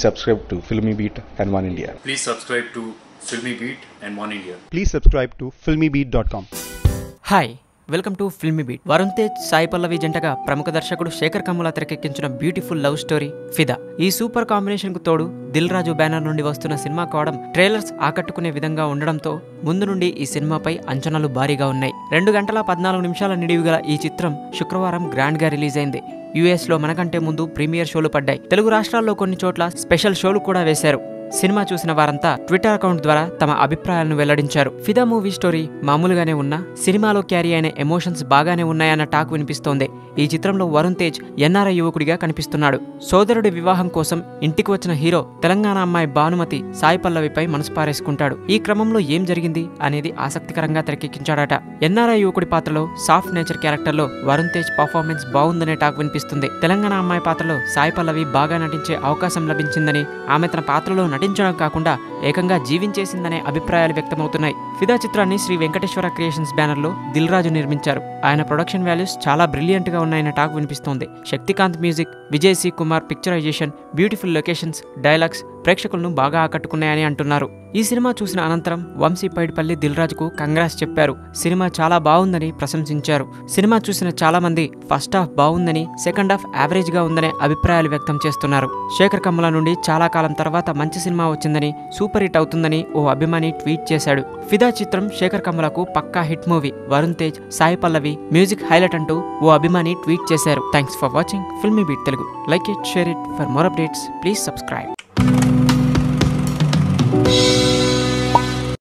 Please subscribe to Filmy Beat and One India. Please subscribe to Filmy Beat and One India. Please subscribe to filmybeat.com. Hi welcome to filmy beat. Varun Tej Sai Pallavi జంటగా ప్రముఖ దర్శకుడు శేఖర్ కమ్ముల తెరకెక్కించిన beautiful love story ఫిదా. ఈ super కాంబినేషన్కు తోడు Dil Raju banner నుండి వస్తున్న cinema కావడం ట్రైలర్స్ ఆకట్టుకునే విధంగా ఉండడంతో ముందు నుండి ఈ సినిమాపై అంచనాలు భారీగా ఉన్నాయి. రెండు గంటల పద్నాలుగు నిమిషాల నిడివి గల ఈ చిత్రం శుక్రవారం గ్రాండ్గా రిలీజ్ అయింది. యుఎస్లో మనకంటే ముందు ప్రీమియర్ షోలు పడ్డాయి. తెలుగు రాష్ట్రాల్లో కొన్ని చోట్ల స్పెషల్ షోలు కూడా వేశారు. సినిమా చూసిన వారంతా ట్విట్టర్ అకౌంట్ ద్వారా తమ అభిప్రాయాలను వెల్లడించారు. ఫిదా మూవీ స్టోరీ మామూలుగానే ఉన్నా సినిమాలో క్యారీ అయిన ఎమోషన్స్ బాగానే ఉన్నాయన్న టాక్ వినిపిస్తోంది. ఈ చిత్రంలో వరుణ్ తేజ్ ఎన్ఆర్ఐ యువకుడిగా కనిపిస్తున్నాడు. సోదరుడి వివాహం కోసం ఇంటికి వచ్చిన హీరో తెలంగాణ అమ్మాయి భానుమతి సాయి పల్లవిపై మనసుపారేసుకుంటాడు ఈ క్రమంలో ఏం జరిగింది అనేది ఆసక్తికరంగా తెరకెక్కించాడట. ఎన్ఆర్ఐ యువకుడి పాత్రలో సాఫ్ట్ నేచర్ క్యారెక్టర్లో వరుణ్ తేజ్ పర్ఫార్మెన్స్ బాగుందనే టాక్ వినిపిస్తుంది. తెలంగాణ అమ్మాయి పాత్రలో సాయి పల్లవి బాగా నటించే అవకాశం లభించిందని ఆమె తన పాత్రలో నటించడం కాకుండా ఏకంగా జీవించేసిందనే అభిప్రాయాలు వ్యక్తమవుతున్నాయి. ఫిదా చిత్రాన్ని శ్రీ వెంకటేశ్వర క్రియేషన్స్ బ్యానర్లో దిల్ రాజు నిర్మించారు. ఆయన ప్రొడక్షన్ వాల్యూస్ చాలా బ్రిలియంట్గా ఉన్నాయన్న టాక్ వినిపిస్తోంది. Shaktikanth music Vijay C Kumar picturisation beautiful locations dialogues ప్రేక్షకులను బాగా ఆకట్టుకున్నాయని అంటున్నారు. ఈ సినిమా చూసిన అనంతరం వంశీ పైడిపల్లి దిల్ రాజుకు కంగ్రాస్ చెప్పారు. సినిమా చాలా బాగుందని ప్రశంసించారు. సినిమా చూసిన చాలా మంది ఫస్ట్ హాఫ్ బాగుందని సెకండ్ హాఫ్ యావరేజ్గా ఉందనే అభిప్రాయాలు వ్యక్తం చేస్తున్నారు. శేఖర్ కమ్మల నుండి చాలా కాలం తర్వాత మంచి సినిమా వచ్చిందని సూపర్ హిట్ అవుతుందని ఓ అభిమాని ట్వీట్ చేశాడు. ఫిదా చిత్రం శేఖర్ కమ్మలకు పక్కా hit movie. Varun Tej Sai Pallavi music highlight అంటూ ఓ అభిమాని ట్వీట్ చేశారు. Thanks for watching. Filmy beat Telugu. Like it share it. For more updates please subscribe.